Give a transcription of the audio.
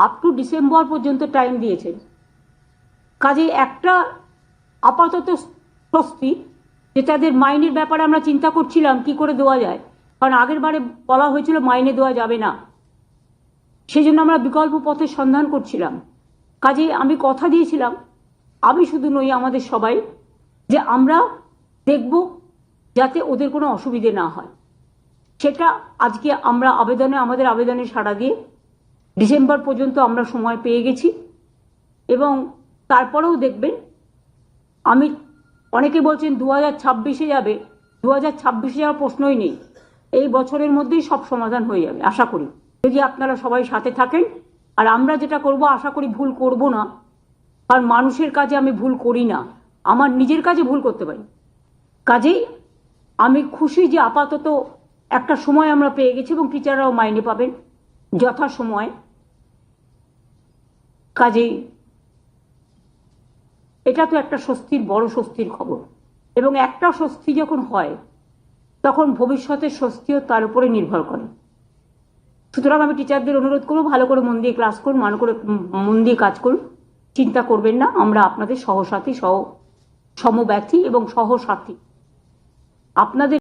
Up to December পর্যন্ত time দিয়েছেন। কাজে একটা আপাতত স্বস্তি, যে তাদের মাইনের ব্যাপারে আমরা চিন্তা করছিলাম কি করে দেওয়া যায়। কারণ আগের বারে বলা হয়েছিল মাইনে দেওয়া যাবে না। সেই জন্য আমরা বিকল্প পথের সন্ধান করছিলাম। কাজে আমি কথা দিয়েছিলাম, আমি শুধু নই আমাদের সবাই, যে আমরা দেখব যাতে ওদের কোনো অসুবিধে না হয়। সেটা আজকে আমরা আবেদনে, আমাদের আবেদনে সাড়া দিয়ে ডিসেম্বর পর্যন্ত আমরা সময় পেয়ে গেছি এবং তারপরেও দেখবেন আমি অনেকে বলছেন দু হাজার ছাব্বিশে যাবে দু হাজার ছাব্বিশে যাওয়ার প্রশ্নই নেই। এই বছরের মধ্যেই সব সমাধান হয়ে যাবে, আশা করি। যদি আপনারা সবাই সাথে থাকেন, আর আমরা যেটা করব, আশা করি ভুল করব না, কারণ মানুষের কাজে আমি ভুল করি না, আমার নিজের কাজে ভুল করতে পারি। কাজেই আমি খুশি যে আপাতত একটা সময় আমরা পেয়ে গেছি এবং টিচাররাও মাইনে পাবেন যথা সময় কাজেই। এটা তো একটা স্বস্তির, বড় স্বস্তির খবর। এবং একটা স্বস্তি যখন হয়, তখন ভবিষ্যতের স্বস্তিও তার উপরে নির্ভর করে। সুতরাং আমি টিচারদের অনুরোধ করব, ভালো করে মন দিয়ে ক্লাস করুন ভালো করে, মন দিয়ে কাজ করুন। চিন্তা করবেন না, আমরা আপনাদের সহসাথী, সহ, সমব্যথী এবং সহসাথী। আপনাদের